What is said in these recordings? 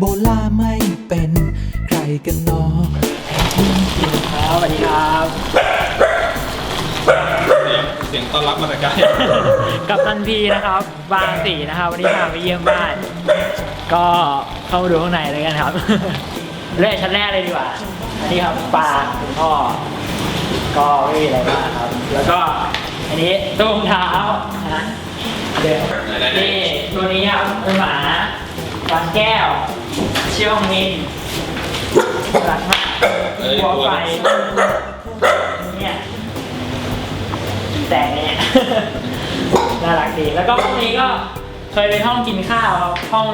พาราโบลาไม่เป็นใครกันเนอครับสวัสดีครับ เสียงต้อนรับมาแต่ไกลกับตันพีนะครับบางสีนะครับวันนี้พาไปเยี่ยมบ้าน ก็เข้ามาดูข้างในเลยกันครับ เริ่มชั้นแรกเลยดีกว่า อันนี้ครับปลาคุณพ่อ ก็ไม่มีอะไรมากครับ แล้วก็อันนี้ตู้รองเท้านะเดี๋ยวนี่ตัวนี้ครับเป็นหมาบางแก้ว ชื่อว่ามินรักมากเอ้ยหัวตัวไฟเนี่ยแต่เนี่ยน่ารักดี แล้วก็ห้องนี้ก็เคยเป็นห้องกินข้าวครับห้อง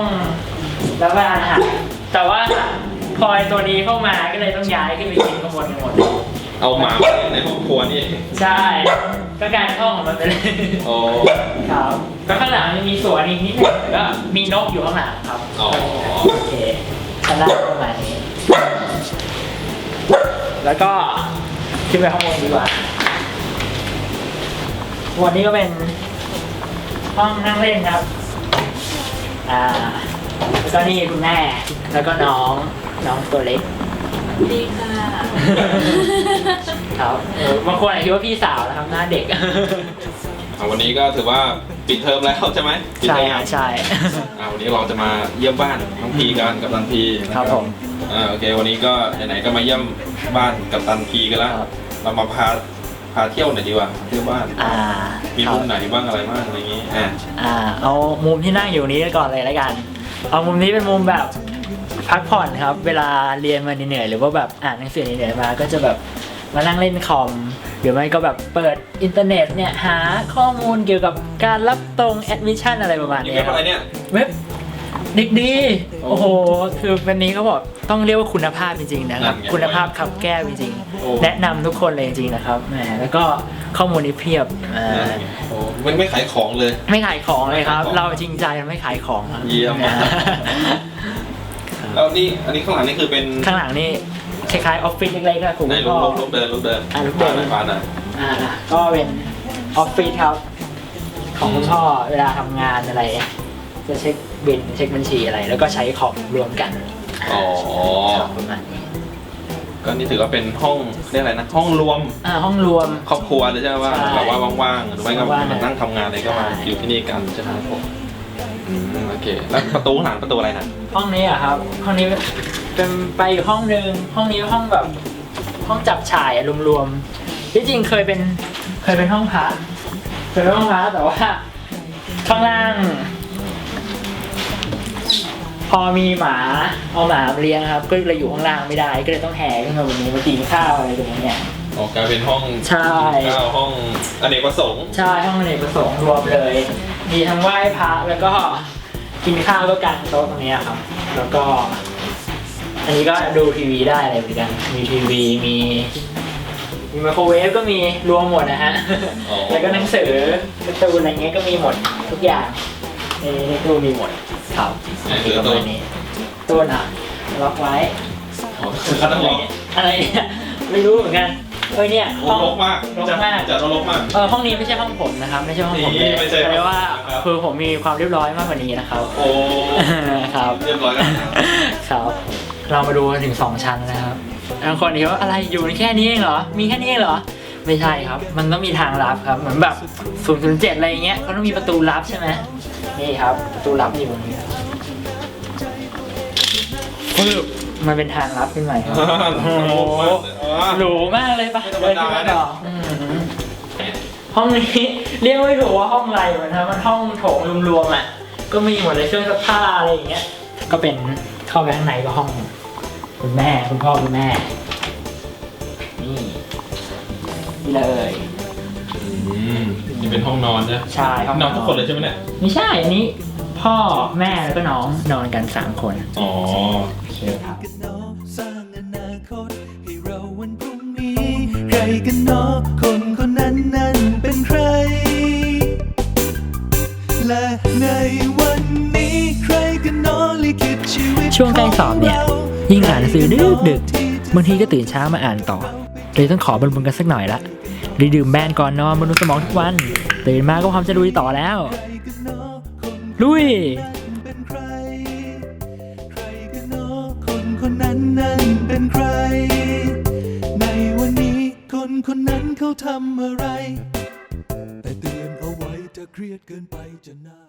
รับประทานอาหารแต่ว่าพลอยตัวนี้เข้ามาก็เลยต้องย้ายขึ้นไปกินข้างบนกันหมด เอาหมามาในห้องครัวนี่ใช่ ก็กลารห้องของมันไปเลยโอ้ ครับ ก็ข้างหลังมันมีสวนอีกนิดหนึงแล้วก็มีนกอยู่ข้างหลังครับอ๋อ โอเคชั้นล่างประมาณนี้ แล้วก็ขึ้นไปข้างบนดีกว่าวันนี้ก็เป็นห้องนั่งเล่นครับ อ่าแล้วก็นี่คุณแม่ แล้วก็น้องน้องตัวเล็ก ดีค่ะ ครับเออบางคนอาจจะคิดว่าพี่สาวนะครับหน้าเด็กเอาวันนี้ก็ถือว่าปิดเทอมแล้วใช่ไหมปิดใช่เทอมครับใช่ อ่าวันนี้เราจะมาเยี่ยมบ้านน้องพีกันกับตันพีนะครับผมอ่าโอเควันนี้ก็ไหนๆก็มาเยี่ยมบ้านกับตันพีกันแล้วครับ เรามาพาพาเที่ยวหน่อยดีกว่าเที่ยวบ้านอ่ามีครับมุมไหนบ้างอะไรบ้างอะไรอย่างงี้อ่าอ่า เอามุมที่นั่งอยู่นี้ก่อนเลยแล้วกัน เอามุมนี้เป็นมุมแบบพักผ่อนครับ เวลาเรียนมาเหนื่อยๆหรือว่าแบบอ่านหนังสือเหนื่อยๆมา ก็จะแบบ มานั่งเล่นคอมหรือไม่ก็แบบเปิดอินเทอร์เน็ตเนี่ยหาข้อมูลเกี่ยวกับการรับตรงแอดมิชชั่นอะไรประมาณนี่นี้เป็นครัอะบไรเนี่ยเว็บเด็กดีโอ้โอ้โห คือวันนี้เขาบอกต้องเรียกว่าคุณภาพจริงๆนะครับนั่นไงคุณภาพขับแก้วจริงโอ้ๆแนะนำทุกคนเลยจริงๆนะครับแหมแล้วก็ข้อมูลนี้เพียบอ่านั่นไงโอ้มันไม่ขายของเลย ไม่ขายของเลยครับไม่ขายของเราจริงใจไม่ขายของครับเยี่ยมมากแล้วนี่อันนี้ข้างหลังนี่คือเป็นข้างหลังนี่ คล้ายๆออฟฟิศเล็กๆนะคุณในพ่ลูอกลูกเดินลูกเดินอะลูกเดินบ้านบ้านหน่อยอ่าก็เป็นออฟฟิศครับ ของคุณพ่อเวลาทำงานอะไร จะเช็คบินเช็คบัญชีอะไร แล้วก็ใช้คอมรวมกันอ๋อ ครับประมาณนี้ก็นี่ถือว่าเป็นห้องเรียกอะไรนะ ห้องรวมอ่าห้องรวม ครอบครัวเลยใช่ไหมว่าใช่แบบว่าว่างๆหรือไม่ก็ว่างๆมานั่งทำงานอะไรก็มาใช่ อยู่ที่นี่กันใช่ไหมครับผม อืมโอเค แล้วประตูข้างหลังประตูอะไรนะ ห้องนี้อะครับ ห้องนี้เป็นไปอีกห้องหนึ่งห้องนี้ห้องแบบห้องจับฉ่ายอะรวมๆที่จริงเคยเป็นเคยเป็นห้องพระเคยเป็นห้องพระแต่ว่าข้างล่าง พอมีหมาเอาหมามาเลี้ยงครับ ก็เลยอยู่ข้างล่างไม่ได้ ก็เลยต้องแห่ขึ้นมาบนนี้มากินข้าวอะไรตรงนี้เนี่ยออกกลายเป็นห้องใช่ข้าวห้องอเนกประสงค์ ใช่ห้องอเนกประสงค์รวมเลย มีทั้งไหว้พระแล้วก็กินข้าวก็กางโต๊ะตรงนี้ครับ แล้วก็ อันนี้ก็ดูทีวีได้อะไรเหมือนกัน มีทีวีมีมีไมโครเวฟก็มีรวมหมดนะฮะ อ๋อ แล้วก็หนังสือการ์ตูนอะไรเงี้ยก็มีหมดทุกอย่างในในตู้มีหมดครับนี่คือประตัวมาณนี้ตู้น่ะล็อกไว้อ๋อคือเขาต้องบอกอะไรเนี่ยไม่รู้เหมือนกัน เออเนี่ยห้องรกมากรกมากจะรกมากเออห้องนี้ไม่ใช่ห้องผมนะครับ ไม่ใช่ห้องผมเลยนี่ไม่ใช่เพราะว่าครับคือผมมีความเรียบร้อยมากกว่านี้นะครับ โอ้ครับเรียบร้อยแล้วครับเรามาดูกันถึงสองชั้นนะครับบางคนคิดว่าอะไรอยู่แค่นี้เองเหรอ มีแค่นี้เองเหรอ ไม่ใช่ครับ มันต้องมีทางลับครับ เหมือนแบบ007อะไรอย่างเงี้ยเขาต้องมีประตูลับใช่ไหมนี่ครับ ประตูลับอยู่ตรงนี้ปึ๊บ มันเป็นทางลับขึ้นมาครับโอ้โหหรูมากเลยปะไม่ธรรมดาเดินขึ้นมาต่ออืมห้องนี้เรียกไม่ถูกว่าห้องอะไรเหมือนนะมันห้องโถงรวมๆอะ ก็มีหมดเลยเครื่องซักผ้าอะไรอย่างเงี้ย ก็เป็นเข้าไปข้างในก็ห้อง คุณแม่คุณพ่อคุณแม่ นี่นี่เลย อืมนี่เป็นห้องนอนใช่ไหมใช่ห้องนอนทุกคนเลยใช่ไหมเนี่ย ไม่ใช่อันนี้ พ่อแม่แล้วก็น้องนอนกันสามคน อ๋อ ในวันนี้ใครกนอนลิขิตชีวิตช่วงใกล้สอบเนี่ย ยิ่งอ่านหนังสือดึกดึกบางทีก็ตื่นเช้ามาอ่านต่อเลยต้องขอบำรุงกันสักหน่อยละดีดื่มแบนก่อนนอนบำรุงสมองทุกวันตื่นมาก็พร้อมจะลุยต่อแล้ว ลุยคนนั้นนั้นเป็นใคร ในวันนี้คนคนนั้นเขาทำอะไร เครียดเกินไปจะน่า